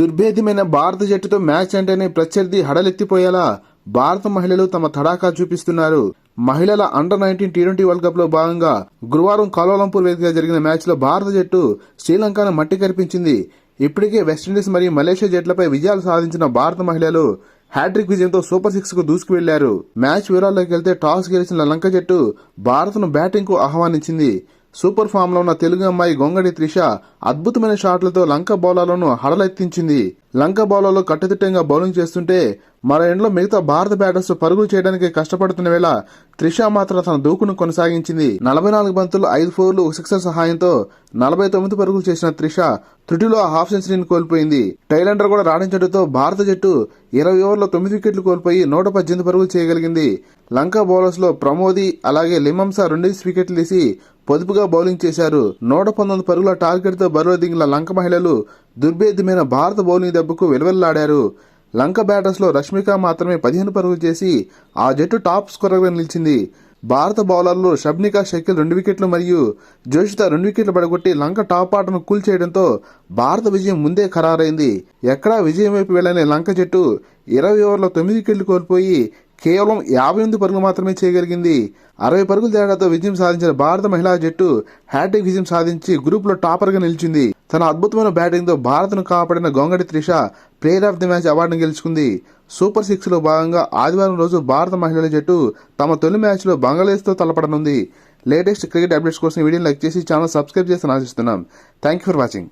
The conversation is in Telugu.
దుర్భేద్యమైన భారత జట్టుతో మ్యాచ్ అంటేనే ప్రత్యర్థి హడలెత్తిపోయేలా భారత మహిళలు తమ తడాకా చూపిస్తున్నారు. మహిళల under nineteen T twenty world కప్లో భాగంగా గురువారం కౌలాలంపూర్ వేదికగా జరిగిన మ్యాచ్లో భారత జట్టు శ్రీలంకను మట్టి కనిపించింది ఇప్పటికే వెస్టిండీస్ మరియు మలేషియా జట్లపై విజయాలు సాధించిన భారత మహిళలు హ్యాట్రిక్ విజయంతో సూపర్ సిక్స్కు దూసుకు వెళ్ళారు మ్యాచ్ వివరాల్లోకి వెళ్తే టాస్ గెలిచిన లంక జట్టు భారత్ను బ్యాటింగ్కు ఆహ్వానించింది. సూపర్ ఫామ్లో ఉన్న తెలుగు అమ్మాయి గొంగడి త్రిష అద్భుతమైన షాట్లతో లంక బౌలర్లను హడలెత్తించింది. లంక బౌలర్లు కట్టుదిట్టంగా బౌలింగ్ చేస్తుంటే మరో ఎండ్లో మిగతా భారత బ్యాటర్స్ పరుగులు చేయడానికి కష్టపడుతున్న వేళ త్రిష మాత్రం తన దూకును కొనసాగించింది. నలభై నాలుగు బంతులు ఐదు ఫోర్లు ఒక సిక్సర్ సహాయంతో నలభై తొమ్మిది పరుగులు చేసిన త్రిష త్రుటిలో హాఫ్ సెంచరీని కోల్పోయింది. టైలెండర్ కూడా రాణించడంతో భారత జట్టు ఇరవై ఓవర్లో తొమ్మిది వికెట్లు కోల్పోయి నూట పద్దెనిమిది పరుగులు చేయగలిగింది. లంక బౌలర్స్లో ప్రమోది అలాగే లిమంస రెండు వికెట్లు తీసి పొదుపుగా బౌలింగ్ చేశారు. నూట పంతొమ్మిది పరుగుల టార్గెట్తో బరిలో దిగిన లంక మహిళలు దుర్భేద్యమైన భారత బౌలింగ్ దెబ్బకు వెలువెల్లాడారు. లంక బ్యాటర్స్లో రష్మిక మాత్రమే పదిహేను పరుగులు చేసి ఆ జట్టు టాప్ స్కోరర్గా నిలిచింది. భారత బౌలర్లు షబ్నికా షకిల్ రెండు వికెట్లు మరియు జోషిత రెండు వికెట్లు పడగొట్టి లంక టాప్ ఆటను కూల్ చేయడంతో భారత విజయం ముందే ఖరారైంది. ఎక్కడా విజయం వైపు వెళ్ళని లంక జట్టు ఇరవై ఓవర్లో తొమ్మిది వికెట్లు కోల్పోయి కేవలం యాభై ఎనిమిది పరుగులు మాత్రమే చేయగలిగింది. అరవై పరుగుల తేడాతో విజయం సాధించిన భారత మహిళా జట్టు హ్యాట్రిక్ విజయం సాధించి గ్రూప్లో టాపర్గా నిలిచింది. తన అద్భుతమైన బ్యాటింగ్తో భారత్ను కాపాడిన Gongadi Trisha player of the match అవార్డును గెలుచుకుంది. సూపర్ సిక్స్లో భాగంగా ఆదివారం రోజు భారత మహిళల జట్టు తమ తొలి మ్యాచ్లో బంగ్లాదేశ్తో తలపడనుంది. లేటెస్ట్ క్రికెట్ అప్డేట్స్ కోసం వీడియోని లైక్ చేసి ఛానల్ సబ్స్క్రైబ్ చేసి ఆశిస్తున్నాం. Thank you for watching.